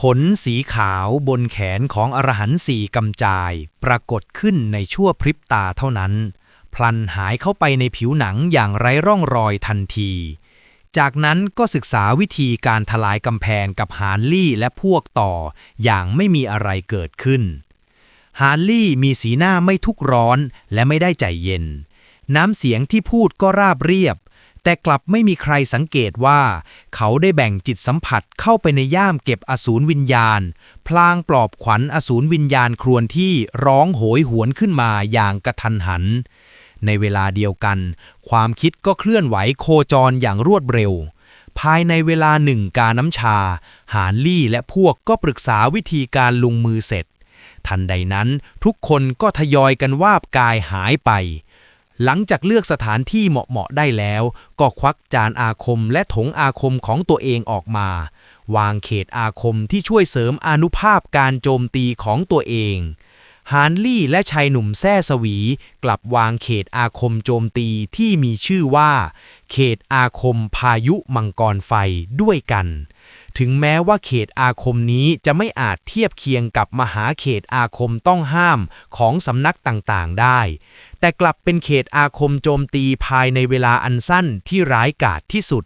ขนสีขาวบนแขนของอรหันต์สี่กำจาย ปรากฏขึ้นในชั่วพริบตาเท่านั้น พลันหายเข้าไปในผิวหนังอย่างไร้ร่องรอยทันที จากนั้นก็ศึกษาวิธีการทลายกำแพงกับฮาร์ลี่และพวกต่อ อย่างไม่มีอะไรเกิดขึ้น ฮาร์ลี่มีสีหน้าไม่ทุกข์ร้อนและไม่ได้ใจเย็น น้ำเสียงที่พูดก็ราบเรียบ แต่กลับไม่มีใครสังเกตว่า เขาได้แบ่งจิตสัมผัสเข้าไปในย่ามเก็บอสูรวิญญาณ พลางปลอบขวัญอสูรวิญญาณครวญที่ร้องโหยหวนขึ้นมาอย่างกระทันหัน ในเวลาเดียวกัน ความคิดก็เคลื่อนไหวโคจรอย่างรวดเร็ว ภายในเวลาหนึ่งกาน้ำชา หานลี่และพวกก็ปรึกษาวิธีการลงมือเสร็จ ทันใดนั้นทุกคนก็ทยอยกันวาบกายหายไป หลังจากเลือกสถานที่เหมาะๆได้แล้ว ก็ควักจานอาคมและถงอาคมของตัวเองออกมา วางเขตอาคมที่ช่วยเสริมอนุภาพการโจมตีของตัวเองฮานลี่และชายหนุ่มแซ่สวี กลับวางเขตอาคมโจมตีที่มีชื่อว่า เขตอาคมพายุมังกรไฟด้วยกัน ถึงแม้ว่าเขตอาคมนี้จะไม่อาจเทียบเคียงกับมหาเขตอาคมต้องห้ามของสำนักต่างๆได้ แต่กลับเป็นเขตอาคมโจมตีภายในเวลาอันสั้นที่ร้ายกาจที่สุด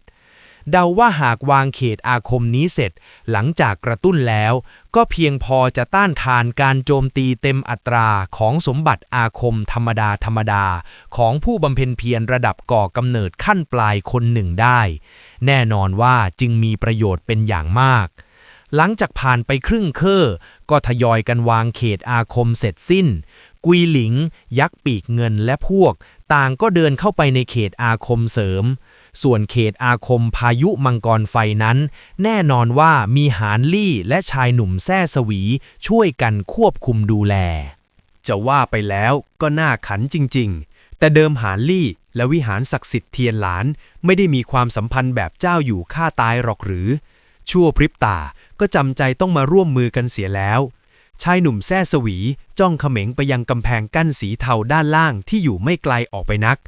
เดาว่าหากวางเขตอาคมนี้เสร็จ หลังจากกระตุ้นแล้ว ก็เพียงพอจะต้านทานการโจมตีเต็มอัตราของสมบัติอาคมธรรมดาธรรมดา ของผู้บำเพ็ญเพียรระดับก่อกำเนิดขั้นปลายคนหนึ่งได้ แน่นอนว่าจึงมีประโยชน์เป็นอย่างมาก หลังจากผ่านไปครึ่งเคอร์ก็ทยอยกันวางเขตอาคมเสร็จสิ้น กุยหลิง ยักษ์ปีกเงินและพวก ต่างก็เดินเข้าไปในเขตอาคมเสริม ส่วนเขตอาคมพายุมังกรไฟนั้น แน่นอนว่ามีหานลี่และชายหนุ่มแซ่สวีช่วยกันควบคุมดูแล จะว่าไปแล้วก็น่าขันจริง ๆ แต่เดิมหานลี่และวิหารศักดิ์สิทธิ์เทียนหลาน ไม่ได้มีความสัมพันธ์แบบเจ้าอยู่ข้าตายหรอกหรือ ชั่วพริบตาก็จำใจต้องมาร่วมมือกันเสียแล้ว ชายหนุ่มแซ่สวีจ้องเขม็งไปยังกำแพงกั้นสีเทาด้านล่างที่อยู่ไม่ไกลออกไปนัก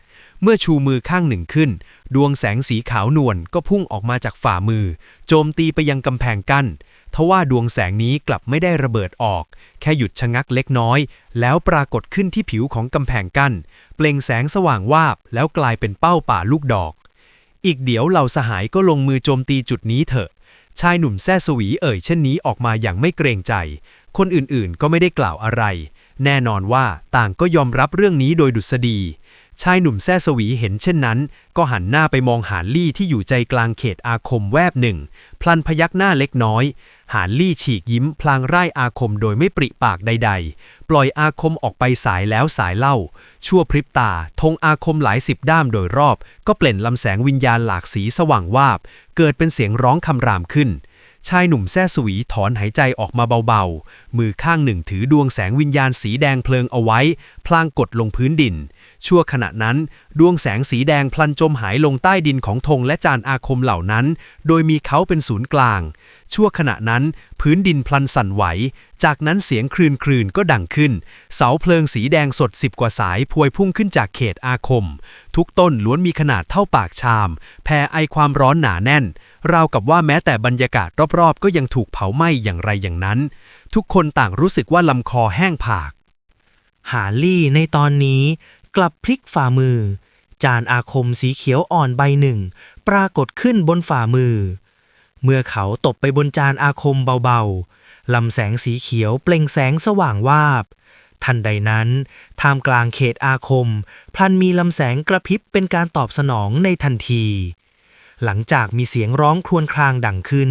เมื่อชูมือข้างหนึ่งขึ้น ดวงแสงสีขาวนวลก็พุ่งออกมาจากฝ่ามือ โจมตีไปยังกำแพงกั้นทว่าดวงแสงนี้กลับไม่ได้ระเบิดออก แค่หยุดชะงักเล็กน้อย แล้วปรากฏขึ้นที่ผิวของกำแพงกั้น เปล่งแสงสว่างวาบ แล้วกลายเป็นเป้าป่าลูกดอก อีกเดี๋ยวเหล่าสหายก็ลงมือโจมตีจุดนี้เถอะ ชายหนุ่มแซ่สวีเอ่ยเช่นนี้ออกมาอย่างไม่เกรงใจ คนอื่นๆ ก็ไม่ได้กล่าวอะไร แน่นอนว่าต่างก็ยอมรับเรื่องนี้โดยดุษฎี ชายหนุ่มแซ่สวีเห็นเช่นนั้น ก็หันหน้าไปมองหานลี่ที่อยู่ใจกลางเขตอาคมแวบหนึ่ง พลันพยักหน้าเล็กน้อย หานลี่ฉีกยิ้มพลางไร่อาคมโดยไม่ปริปากใด ๆ ปล่อยอาคมออกไปสายแล้วสายเล่า ชั่วพริบตาธงอาคมหลายสิบด้ามโดยรอบ ก็เปล่นลำแสงวิญญาณหลากสีสว่างวาบ เกิดเป็นเสียงร้องคำรามขึ้น ชายหนุ่มแซ่สวีถอนหายใจออกมาเบาๆ มือข้างหนึ่งถือดวงแสงวิญญาณสีแดงเพลิงเอาไว้ พลางกดลงพื้นดิน ชั่วขณะนั้น ดวงแสงสีแดงพลันจมหายลงใต้ดินของธงและจานอาคมเหล่านั้น โดยมีเขาเป็นศูนย์กลาง ชั่วขณะนั้น พื้นดินพลันสั่นไหว จากนั้นเสียงคลืนคลืนๆก็ดังขึ้น เสาเพลิงสีแดงสดสิบกว่าสายพวยพุ่งขึ้นจากเขตอาคม ทุกต้นล้วนมีขนาดเท่าปากชาม แผ่ไอความร้อนหนาแน่น ราวกับว่าแม้แต่บรรยากาศรอบๆ ก็ยังถูกเผาไหม้อย่างไรอย่างนั้น ทุกคนต่างรู้สึกว่าลำคอแห้งผาก หาลี่ในตอนนี้ กลับพลิกฝ่ามือ จานอาคมสีเขียวอ่อนใบหนึ่ง ปรากฏขึ้นบนฝ่ามือ เมื่อเขาตบไปบนจานอาคมเบาๆลำแสงสีเขียวเปล่งแสงสว่างวาบ ทันใดนั้น ท่ามกลางเขตอาคม พลันมีลำแสงกระพริบเป็นการตอบสนองในทันที หลังจากมีเสียงร้องครวญครางดังขึ้น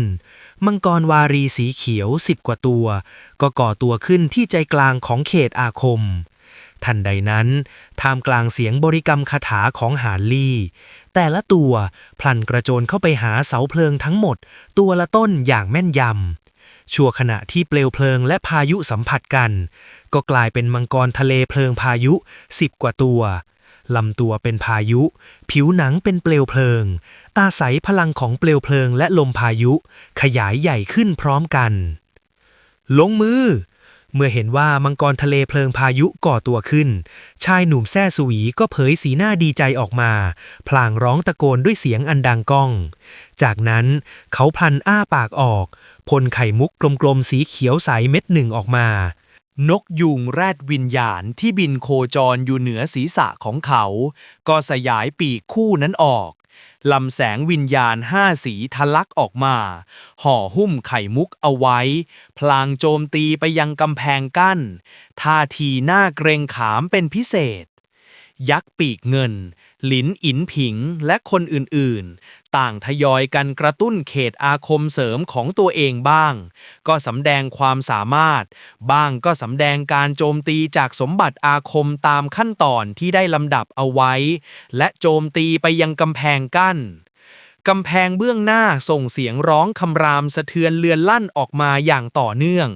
มังกรวารีสีเขียวสิบกว่าตัว ก็ก่อตัวขึ้นที่ใจกลางของเขตอาคม ทันใดนั้น ท่ามกลางเสียงบริกรรมคาถาของหานลี่ แต่ละตัวพลันกระโจนเข้าไปหาเสาเพลิงทั้งหมด ตัวละต้นอย่างแม่นยำ ชั่วขณะที่เปลวเพลิงและพายุสัมผัสกัน ก็กลายเป็นมังกรทะเลเพลิงพายุสิบกว่าตัวลำตัวเป็นพายุ ผิวหนังเป็นเปลวเพลิง อาศัยพลังของเปลวเพลิงและลมพายุ ขยายใหญ่ขึ้นพร้อมกัน ลงมือ เมื่อเห็นว่ามังกรทะเลเพลิงพายุก่อตัวขึ้น ชายหนุ่มแซ่สวีก็เผยสีหน้าดีใจออกมา พลางร้องตะโกนด้วยเสียงอันดังก้อง จากนั้นเขาพลันอ้าปากออกพ่นไข่มุกกลมๆสีเขียวใสเม็ดหนึ่งออกมา นกยุงแรดวิญญาณที่บินโคจรอยู่เหนือศีรษะของเขา ก็สยายปีกคู่นั้นออก ลำแสงวิญญาณห้าสีทะลักออกมา ห่อหุ้มไข่มุกเอาไว้ พลางโจมตีไปยังกำแพงกั้น ท่าทีหน้าเกรงขามเป็นพิเศษ ยักษ์ปีกเงิน หลินอินผิงและคนอื่นๆ ต่างทยอยกันกระตุ้นเขตอาคมเสริมของตัวเองบ้าง ก็สำแดงความสามารถ บ้างก็สำแดงการโจมตีจากสมบัติอาคมตามขั้นตอนที่ได้ลำดับเอาไว้ และโจมตีไปยังกำแพงกั้นกำแพงเบื้องหน้าส่งเสียงร้องคำรามสะเทือนเลือนลั่นออกมาอย่างต่อเนื่อง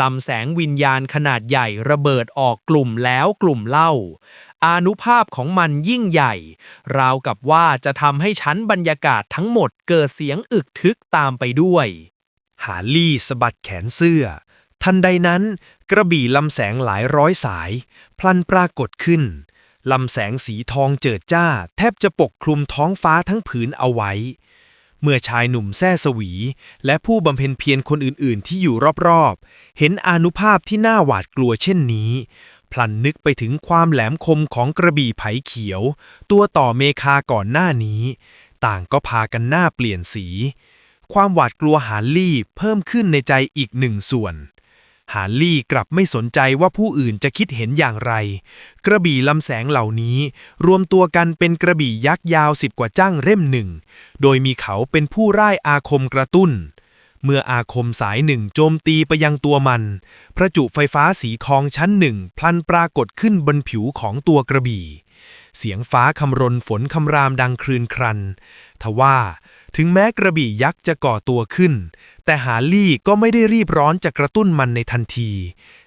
ลำแสงวิญญาณขนาดใหญ่ระเบิดออกกลุ่มแล้วกลุ่มเล่า อานุภาพของมันยิ่งใหญ่ ราวกับว่าจะทำให้ชั้นบรรยากาศทั้งหมดเกิดเสียงอึกทึกตามไปด้วยหาลี่สะบัดแขนเสื้อ ทันใดนั้น กระบี่ลำแสงหลายร้อยสาย พลันปรากฏขึ้น ลำแสงสีทองเจิดจ้า แทบจะปกคลุมท้องฟ้าทั้งผืนเอาไว้ เมื่อชายหนุ่มแซ่สวี และผู้บำเพ็ญเพียรคนอื่นๆ ที่อยู่รอบๆ เห็นอานุภาพที่น่าหวาดกลัวเช่นนี้ พลันนึกไปถึงความแหลมคมของกระบี่ไผเขียว ตัวต่อเมคาก่อนหน้านี้ ต่างก็พากันหน้าเปลี่ยนสี ความหวาดกลัวหาลี่เพิ่มขึ้นในใจอีกหนึ่งส่วน หาลี่กลับไม่สนใจว่าผู้อื่นจะคิดเห็นอย่างไร กระบี่ลำแสงเหล่านี้ รวมตัวกันเป็นกระบี่ยักษ์ยาวสิบกว่าจ้างเล่มหนึ่ง โดยมีเขาเป็นผู้ร่ายอาคมกระตุ้น เมื่ออาคมสายหนึ่งโจมตีไปยังตัวมันพระจุไฟฟ้าสีทองชั้นหนึ่งพลันปรากฏขึ้นบนผิวของตัวกระบี่ เสียงฟ้าคำรนฝนคำรามดังครืนครัน ทว่าถึงแม้กระบี่ยักษ์จะก่อตัวขึ้น แต่หาลี่ก็ไม่ได้รีบร้อนจะกระตุ้นมันในทันที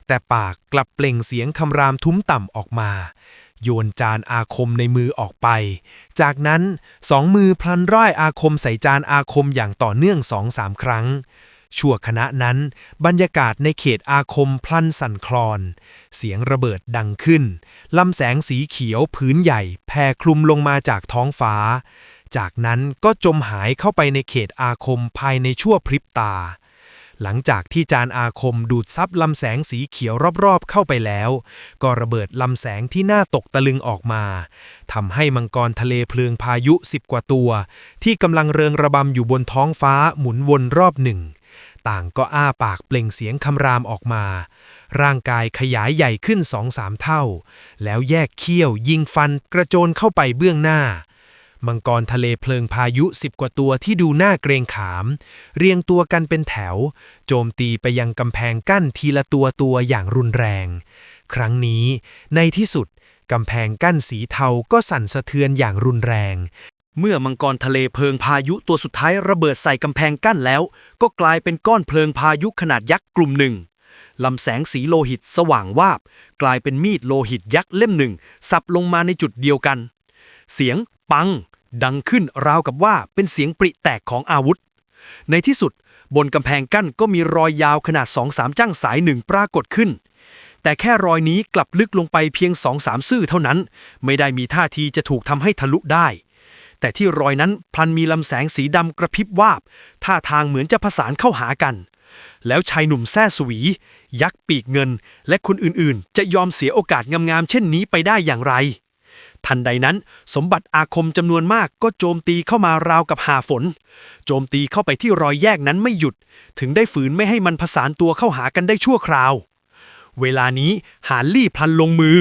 แต่ปากกลับเปล่งเสียงคำรามทุ้มต่ำออกมา โยนจานอาคมในมือออกไป จากนั้นสองมือพลันร่ายอาคมใส่จานอาคมอย่างต่อเนื่องสองสามครั้ง ชั่วคณะนั้น บรรยากาศในเขตอาคมพลันสั่นคลอน เสียงระเบิดดังขึ้นลำแสงสีเขียวผืนใหญ่แผ่คลุมลงมาจากท้องฟ้า จากนั้นก็จมหายเข้าไปในเขตอาคมภายในชั่วพริบตา หลังจากที่จานอาคมดูดซับลำแสงสีเขียวรอบๆเข้าไปแล้ว ก็ระเบิดลำแสงที่น่าตกตะลึงออกมาทำให้มังกรทะเลเพลิงพายุสิบกว่าตัว ที่กำลังเริงระบำอยู่บนท้องฟ้าหมุนวนรอบหนึ่ง ต่างก็อ้าปากเปล่งเสียงคำรามออกมา ร่างกายขยายใหญ่ขึ้นสองสามเท่า แล้วแยกเขี้ยวยิงฟันกระโจนเข้าไปเบื้องหน้า มังกรทะเลเพลิงพายุสิบกว่าตัวที่ดูน่าเกรงขาม เรียงตัวกันเป็นแถว โจมตีไปยังกำแพงกั้นทีละตัวตัวอย่างรุนแรง ครั้งนี้ ในที่สุด กำแพงกั้นสีเทาก็สั่นสะเทือนอย่างรุนแรง เมื่อมังกรทะเลเพลิงพายุตัวสุดท้ายระเบิดใส่กำแพงกั้นแล้ว ก็กลายเป็นก้อนเพลิงพายุขนาดยักษ์กลุ่มหนึ่งลำแสงสีโลหิตสว่างวาบ กลายเป็นมีดโลหิตยักษ์เล่มหนึ่ง สับลงมาในจุดเดียวกัน เสียง ปัง ดังขึ้นราวกับว่าเป็นเสียงปริแตกของอาวุธ ในที่สุด บนกำแพงกั้นก็มีรอยยาวขนาดสองสามจ้างสายหนึ่งปรากฏขึ้น แต่แค่รอยนี้กลับลึกลงไปเพียงสองสามซื่อเท่านั้น ไม่ได้มีท่าทีจะถูกทำให้ทะลุได้ แต่ที่รอยนั้นพลันมีลำแสงสีดำกระพริบวาบ ท่าทางเหมือนจะผสานเข้าหากันแล้วชายหนุ่มแซ่สวี ยักษ์ปีกเงิน และคนอื่นๆ จะยอมเสียโอกาสงามๆเช่นนี้ไปได้อย่างไร ทันใดนั้น สมบัติอาคมจำนวนมากก็โจมตีเข้ามาราวกับหาฝน โจมตีเข้าไปที่รอยแยกนั้นไม่หยุด ถึงได้ฝืนไม่ให้มันผสานตัวเข้าหากันได้ชั่วคราว เวลานี้หาลี่พลันลงมือ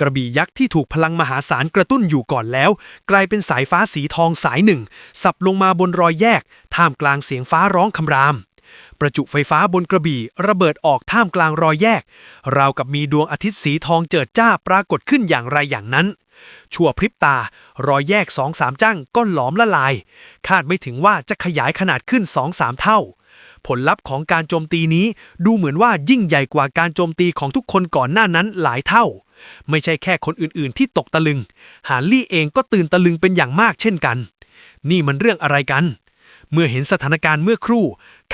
กระบี่ยักษ์ที่ถูกพลังมหาศาลกระตุ้นอยู่ก่อนแล้ว กลายเป็นสายฟ้าสีทองสายหนึ่ง สับลงมาบนรอยแยก ท่ามกลางเสียงฟ้าร้องคำราม ประจุไฟฟ้าบนกระบี่ ระเบิดออกท่ามกลางรอยแยก ราวกับมีดวงอาทิตย์สีทองเจิดจ้าปรากฏขึ้นอย่างไรอย่างนั้น ชั่วพริบตา รอยแยกสองสามจั่งก็หลอมละลาย คาดไม่ถึงว่าจะขยายขนาดขึ้นสองสามเท่า ผลลัพธ์ของการโจมตีนี้ดูเหมือนว่ายิ่งใหญ่กว่าการโจมตีของทุกคนก่อนหน้านั้นหลายเท่า ไม่ใช่แค่คนอื่นๆ ที่ตกตะลึงหาลี่เองก็ตื่นตะลึงเป็นอย่างมากเช่นกัน นี่มันเรื่องอะไรกัน เมื่อเห็นสถานการณ์เมื่อครู่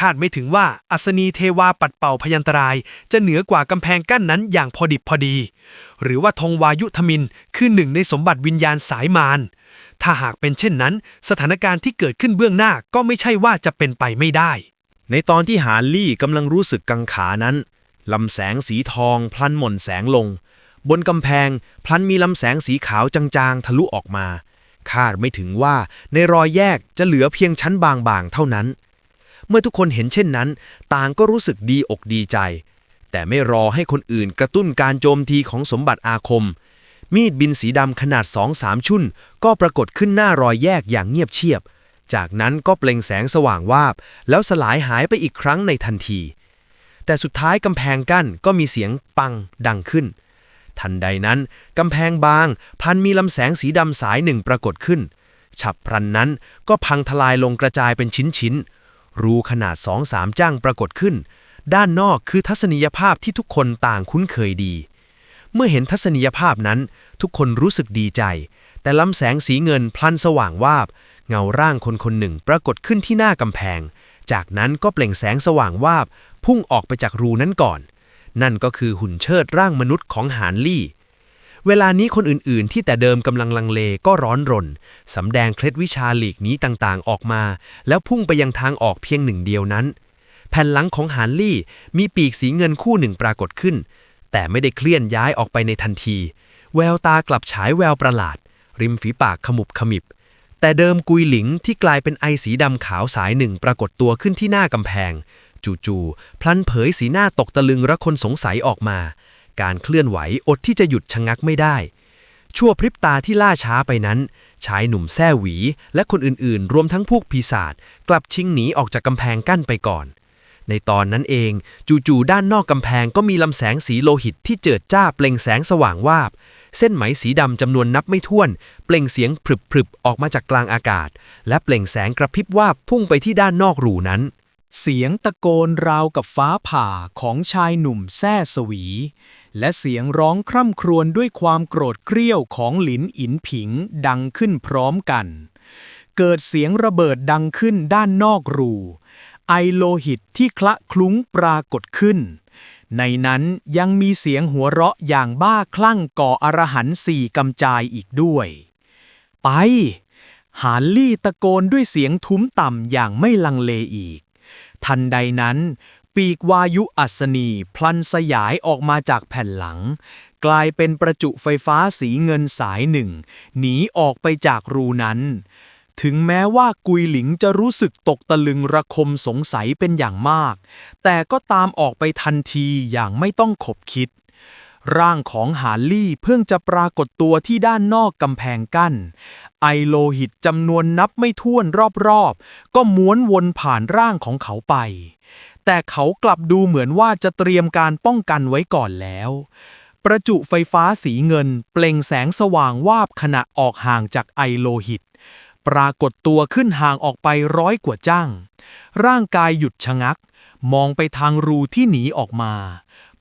คาดไม่ถึงว่าอัศนีเทวาปัดเป่าพยันตราย จะเหนือกว่ากำแพงกั้นนั้นอย่างพอดิบพอดี หรือว่าธงวายุทมินคือหนึ่งในสมบัติวิญญาณสายมารถ้าหากเป็นเช่นนั้น สถานการณ์ที่เกิดขึ้นเบื้องหน้าก็ไม่ใช่ว่าจะเป็นไปไม่ได้ ในตอนที่หาลี่กำลังรู้สึกกังขานั้นลำแสงสีทอง พลันหม่นแสงลง บนกำแพง พลันมีลำแสงสีขาวจางๆ ทะลุออกมา คาดไม่ถึงว่าในรอยแยกจะเหลือเพียงชั้นบางๆ เท่านั้น เมื่อทุกคนเห็นเช่นนั้น ต่างก็รู้สึกดีอกดีใจ แต่ไม่รอให้คนอื่นกระตุ้นการโจมตีของสมบัติอาคม มีดบินสีดำขนาดสองสามชุ่น ก็ปรากฏขึ้นหน้ารอยแยกอย่างเงียบเชียบ จากนั้นก็เปล่งแสงสว่างวาบ แล้วสลายหายไปอีกครั้งในทันที แต่สุดท้ายกำแพงกั้นก็มีเสียงปังดังขึ้น ทันใดนั้น กำแพงบาง พันมีลำแสงสีดำสายหนึ่งปรากฏขึ้น ฉับพลันนั้นก็พังทลายลงกระจายเป็นชิ้นๆ รูขนาดสองสามจ้างปรากฏขึ้น ด้านนอกคือทัศนียภาพที่ทุกคนต่างคุ้นเคยดี เมื่อเห็นทัศนียภาพนั้นทุกคนรู้สึกดีใจ แต่ลำแสงสีเงินพลันสว่างวาบ เงาร่างคนคนหนึ่งปรากฏขึ้นที่หน้ากำแพง จากนั้นก็เปล่งแสงสว่างวาบ พุ่งออกไปจากรูนั้นก่อน นั่นก็คือหุ่นเชิดร่างมนุษย์ของหานลี่ เวลานี้คนอื่นๆ ที่แต่เดิมกำลังลังเลก็ร้อนรน สำแดงเคล็ดวิชาหลีกนี้ต่างๆ ออกมา แล้วพุ่งไปยังทางออกเพียงหนึ่งเดียวนั้น แผ่นหลังของหานลี่มีปีกสีเงินคู่หนึ่งปรากฏขึ้น แต่ไม่ได้เคลื่อนย้ายออกไปในทันที แววตากลับฉายแววประหลาด ริมฝีปากขมุบขมิบแต่เดิมกุยหลิงที่กลายเป็นไอสีดำขาวสายหนึ่งปรากฏตัวขึ้นที่หน้ากำแพง จู่ๆพลันเผยสีหน้าตกตะลึงระคนสงสัยออกมา การเคลื่อนไหวอดที่จะหยุดชะงักไม่ได้ ชั่วพริบตาที่ล่าช้าไปนั้น ชายหนุ่มแซ่หวี และคนอื่นๆ รวมทั้งพวกปีศาจกลับชิงหนีออกจากกำแพงกั้นไปก่อน ในตอนนั้นเองจู่ๆด้านนอกกำแพงก็มีลำแสงสีโลหิตที่เจิดจ้าเปล่งแสงสว่างวาบเส้นไหมสีดำจำนวนนับไม่ถ้วน เปล่งเสียงพรึบๆ ออกมาจากกลางอากาศ และเปล่งแสงกระพริบวาบพุ่งไปที่ด้านนอกรูนั้น เสียงตะโกนราวกับฟ้าผ่าของชายหนุ่มแซ่สวี และเสียงร้องคร่ำครวญด้วยความโกรธเกรี้ยวของหลินอินผิงดังขึ้นพร้อมกัน เกิดเสียงระเบิดดังขึ้นด้านนอกรู ไอโลหิตที่คละคลุ้งปรากฏขึ้น ในนั้นยังมีเสียงหัวเราะอย่างบ้าคลั่งก่ออรหันต์สี่กำจายอีกด้วย ไป หานลี่ตะโกนด้วยเสียงทุ้มต่ำอย่างไม่ลังเลอีก ทันใดนั้น ปีกวายุอัศนี พลันสยายออกมาจากแผ่นหลัง กลายเป็นประจุไฟฟ้าสีเงินสายหนึ่ง หนีออกไปจากรูนั้น ถึงแม้ว่ากุยหลิงจะรู้สึกตกตะลึงระคมสงสัยเป็นอย่างมาก แต่ก็ตามออกไปทันทีอย่างไม่ต้องขบคิด ร่างของหาลี่เพิ่งจะปรากฏตัวที่ด้านนอกกำแพงกั้น ไอโลหิตจำนวนนับไม่ถ้วนรอบๆ ก็ม้วนวนผ่านร่างของเขาไป แต่เขากลับดูเหมือนว่าจะเตรียมการป้องกันไว้ก่อนแล้ว ประจุไฟฟ้าสีเงิน เปล่งแสงสว่างวาบขณะออกห่างจากไอโลหิต ปรากฏตัวขึ้นห่างออกไปร้อยกว่าจ้าง ร่างกายหยุดชะงัก มองไปทางรูที่หนีออกมา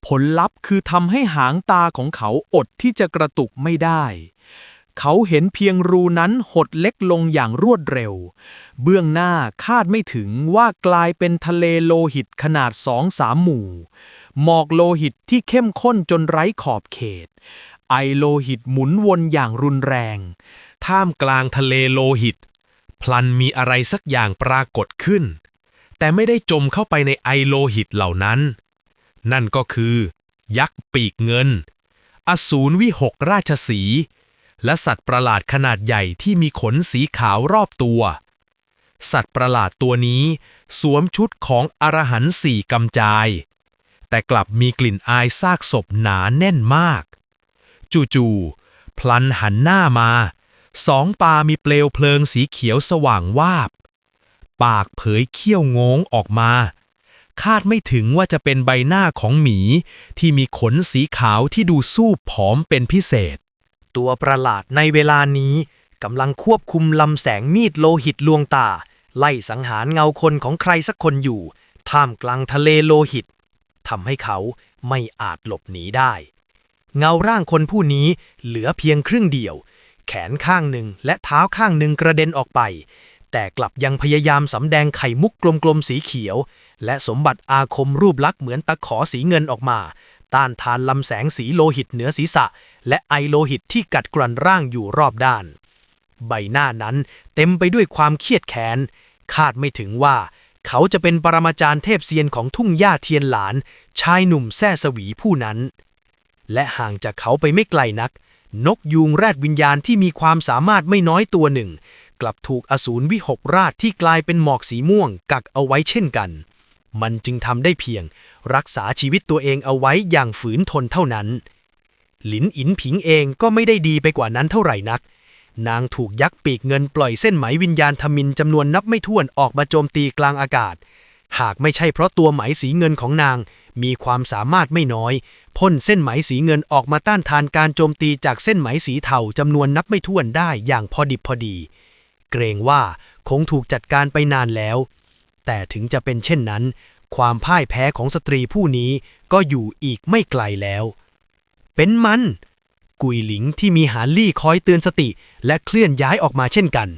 ผลลัพธ์คือทำให้หางตาของเขาอดที่จะกระตุกไม่ได้ เขาเห็นเพียงรูนั้นหดเล็กลงอย่างรวดเร็ว เบื้องหน้าคาดไม่ถึงว่ากลายเป็นทะเลโลหิตขนาดสองสามหมู่ หมอกโลหิตที่เข้มข้นจนไร้ขอบเขต ไอโลหิตหมุนวนอย่างรุนแรง ท่ามกลางทะเลโลหิต พลันมีอะไรสักอย่างปรากฏขึ้น แต่ไม่ได้จมเข้าไปในไอโลหิตเหล่านั้น นั่นก็คือ ยักษ์ปีกเงิน อสูรวิหกราชสี และสัตว์ประหลาดขนาดใหญ่ที่มีขนสีขาวรอบตัว สัตว์ประหลาดตัวนี้ สวมชุดของอรหันต์สี่กำจาย แต่กลับมีกลิ่นอายซากศพหนาแน่นมาก จู่ๆพลันหันหน้ามา สองปามีเปลวเพลิงสีเขียวสว่างวาบ ปากเผยเขี้ยวงงออกมา คาดไม่ถึงว่าจะเป็นใบหน้าของหมี ที่มีขนสีขาวที่ดูสู้ผอมเป็นพิเศษ ตัวประหลาดในเวลานี้กำลังควบคุมลำแสงมีดโลหิตลวงตา ไล่สังหารเงาคนของใครสักคนอยู่ ท่ามกลางทะเลโลหิตทำให้เขาไม่อาจหลบหนีได้ เงาร่างคนผู้นี้เหลือเพียงครึ่งเดียว แขนข้างหนึ่งและเท้าข้างหนึ่งกระเด็นออกไป แต่กลับยังพยายามสำแดงไข่มุกกลมๆสีเขียว และสมบัติอาคมรูปลักษ์เหมือนตะขอสีเงินออกมา ต้านทานลำแสงสีโลหิตเหนือศีรษะ และไอโลหิตที่กัดกร่อนร่างอยู่รอบด้าน ใบหน้านั้นเต็มไปด้วยความเครียดแค้น คาดไม่ถึงว่า เขาจะเป็นปรมาจารย์เทพเซียนของทุ่งหญ้าเทียนหลาน ชายหนุ่มแซ่สวีผู้นั้น และห่างจากเขาไปไม่ไกลนัก นกยูงแรดวิญญาณที่มีความสามารถไม่น้อยตัวหนึ่ง กลับถูกอสูรวิหกราชที่กลายเป็นหมอกสีม่วงกักเอาไว้เช่นกัน มันจึงทำได้เพียง รักษาชีวิตตัวเองเอาไว้อย่างฝืนทนเท่านั้น หลินอินผิงเองก็ไม่ได้ดีไปกว่านั้นเท่าไหร่นัก นางถูกยักษ์ปีกเงินปล่อยเส้นไหมวิญญาณทมินจำนวนนับไม่ถ้วนออกมาโจมตีกลางอากาศ หากไม่ใช่เพราะตัวไหมสีเงินของนาง มีความสามารถไม่น้อยพ่นเส้นไหมสีเงินออกมาต้านทานการโจมตีจากเส้นไหมสีเทาจำนวนนับไม่ถ้วนได้อย่างพอดิบพอดี เกรงว่าคงถูกจัดการไปนานแล้ว แต่ถึงจะเป็นเช่นนั้น ความพ่ายแพ้ของสตรีผู้นี้ก็อยู่อีกไม่ไกลแล้ว เป็นมัน กุยหลิงที่มีหานลี่คอยเตือนสติและเคลื่อนย้ายออกมาเช่นกัน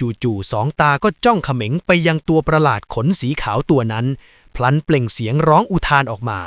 จู่ๆสองตาก็จ้องเขม็งไปยังตัวประหลาดขนสีขาวตัวนั้น พลันเปล่งเสียงร้องอุทานออกมา